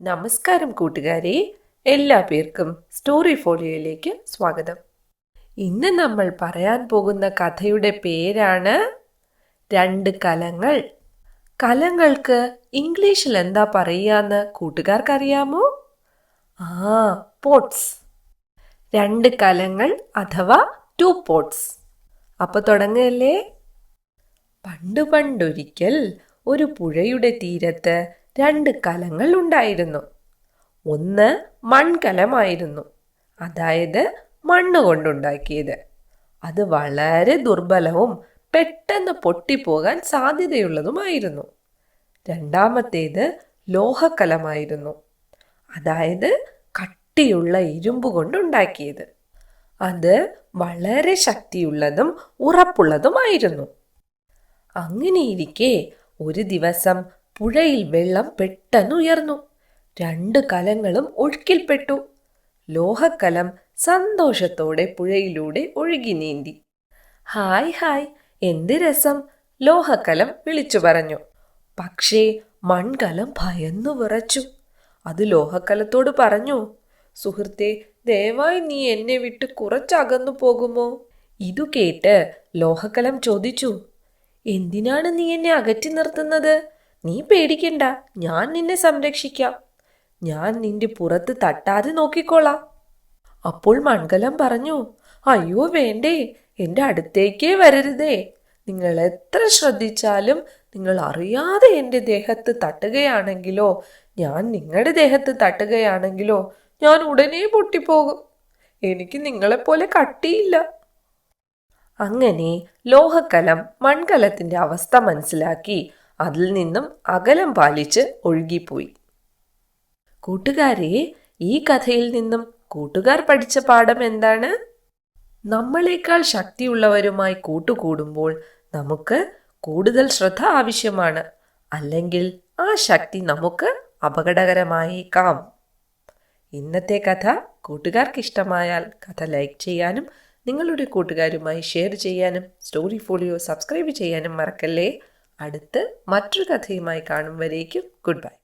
നമസ്കാരം കൂട്ടുകാരെ എല്ലാ പേർക്കും സ്റ്റോറി ഫോളിയോയിലേക്ക് സ്വാഗതം. ഇന്ന് നമ്മൾ പറയാൻ പോകുന്ന കഥയുടെ പേരാണ് രണ്ട് കലങ്ങൾ. കലങ്ങൾക്ക് ഇംഗ്ലീഷിൽ എന്താ പറയുകയെന്ന് കൂട്ടുകാർക്കറിയാമോ? ആ പോട്ട്സ് രണ്ട് കലങ്ങൾ അഥവാ ടു പോട്ട്സ് അപ്പൊ തുടങ്ങല്ലേ പണ്ട് പണ്ടൊരിക്കൽ ഒരു പുഴയുടെ തീരത്ത് രണ്ട് കലങ്ങൾ ഉണ്ടായിരുന്നു. ഒന്ന് മൺകലമായിരുന്നു. അതായത് മണ്ണ് കൊണ്ടുണ്ടാക്കിയത്. അത് വളരെ ദുർബലവും പെട്ടെന്ന് പൊട്ടിപ്പോകാൻ സാധ്യതയുള്ളതുമായിരുന്നു. രണ്ടാമത്തേത് ലോഹക്കലമായിരുന്നു. അതായത് കട്ടിയുള്ള ഇരുമ്പ് കൊണ്ടുണ്ടാക്കിയത്. അത് വളരെ ശക്തിയുള്ളതും ഉറപ്പുള്ളതുമായിരുന്നു. അങ്ങനെയിരിക്കെ ഒരു ദിവസം പുഴയിൽ വെള്ളം പെട്ടെന്ന് ഉയർന്നു രണ്ട് കലങ്ങളും ഒഴുക്കിൽപ്പെട്ടു. ലോഹക്കലം സന്തോഷത്തോടെ പുഴയിലൂടെ ഒഴുകി നീന്തി. ഹായ് ഹായ് എന്ത് രസം ലോഹക്കലം വിളിച്ചു പറഞ്ഞു. പക്ഷേ മൺകലം ഭയന്നു വിറച്ചു. അത് ലോഹക്കലത്തോട് പറഞ്ഞു സുഹൃത്തെ ദയവായി നീ എന്നെ വിട്ട് കുറച്ചകന്നു പോകുമോ? ഇതു കേട്ട് ലോഹക്കലം ചോദിച്ചു എന്തിനാണ് നീ എന്നെ അകറ്റി നിർത്തുന്നത്? നീ പേടിക്കണ്ട. ഞാൻ നിന്നെ സംരക്ഷിക്കാം. ഞാൻ നിന്റെ പുറത്ത് തട്ടാതെ നോക്കിക്കോളാം. അപ്പോൾ മൺകലം പറഞ്ഞു അയ്യോ വേണ്ടേ. എന്റെ അടുത്തേക്കേ വരരുതേ. നിങ്ങൾ എത്ര ശ്രദ്ധിച്ചാലും നിങ്ങൾ അറിയാതെ എന്റെ ദേഹത്ത് തട്ടുകയാണെങ്കിലോ ഞാൻ നിങ്ങളുടെ ദേഹത്ത് തട്ടുകയാണെങ്കിലോ ഞാൻ ഉടനെ പൊട്ടിപ്പോകും. എനിക്ക് നിങ്ങളെപ്പോലെ കട്ടിയില്ല. അങ്ങനെ ലോഹക്കലം മൺകലത്തിന്റെ അവസ്ഥ മനസ്സിലാക്കി അതിൽ നിന്നും അകലം പാലിച്ച് ഒഴുകിപ്പോയി. കൂട്ടുകാരെ ഈ കഥയിൽ നിന്നും കൂട്ടുകാർ പഠിച്ച പാഠം എന്താണ്? നമ്മളെക്കാൾ ശക്തിയുള്ളവരുമായി കൂട്ടുകൂടുമ്പോൾ നമുക്ക് കൂടുതൽ ശ്രദ്ധ ആവശ്യമാണ്. അല്ലെങ്കിൽ ആ ശക്തി നമുക്ക് അപകടകരമായേക്കാം ഇന്നത്തെ കഥ കൂട്ടുകാർക്ക് ഇഷ്ടമായാൽ കഥ ലൈക്ക് ചെയ്യാനും നിങ്ങളുടെ കൂട്ടുകാരുമായി ഷെയർ ചെയ്യാനും സ്റ്റോറി ഫോളിയോ സബ്സ്ക്രൈബ് ചെയ്യാനും മറക്കല്ലേ? അടുത്ത് മറ്റൊരു കഥയുമായി കാണും വരേക്കും. Good bye